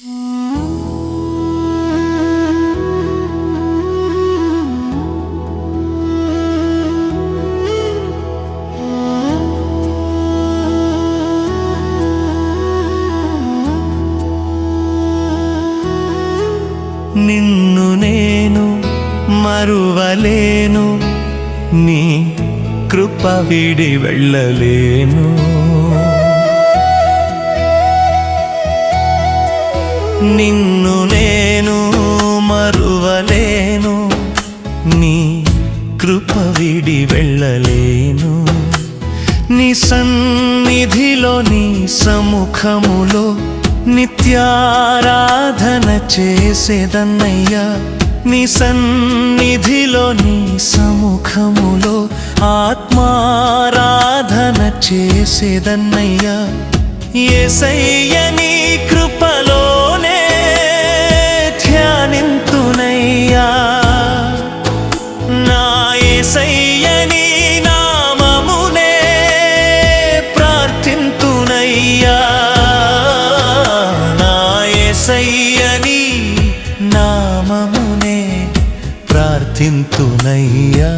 నిన్ను నేను మరువలేను నీ కృప విడి వెళ్ళలేను. నిన్ను నేను మరువలేను. నీ కృప విడి వెళ్ళలేను. నీ సన్నిధిలో నీ సముఖములో నిత్యారాధన చేసేదన్నయ్యా. నీ సన్నిధిలో నీ సముఖములో ఆత్మారాధన చేసేదన్నయ్యా. ఏసయ్య నీ కృప ఏసయ్య నామమునే ప్రార్థింతునయ్యా.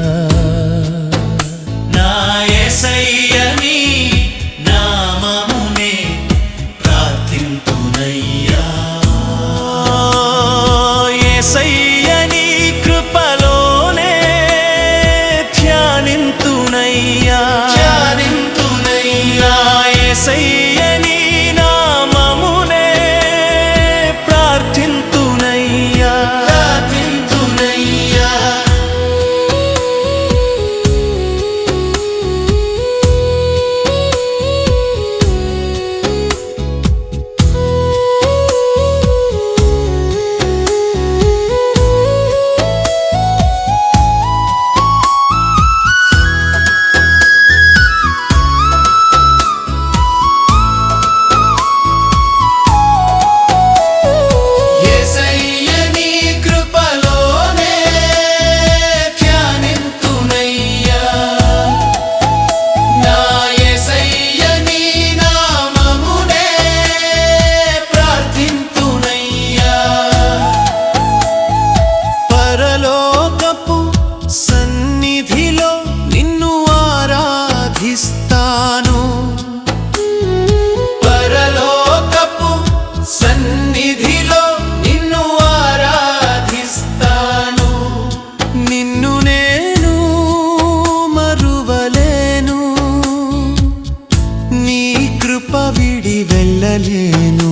వెళ్ళలేను.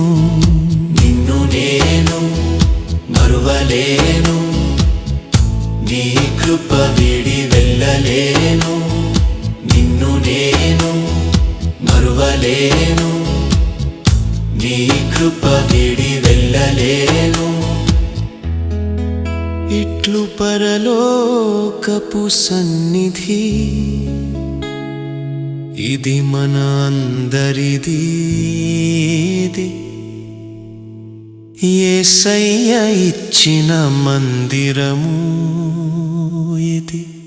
నిన్ను నేను మరువలేను. నీ కృప విడి వెళ్ళలేను. నిన్ను నేను మరువలేను. నీ కృప విడి వెళ్ళలేను. ఇట్లు పరలోకపు సన్నిధి ఇది మన అందరిది ఏసయ్య ఇచ్చిన మందిరము ఇది.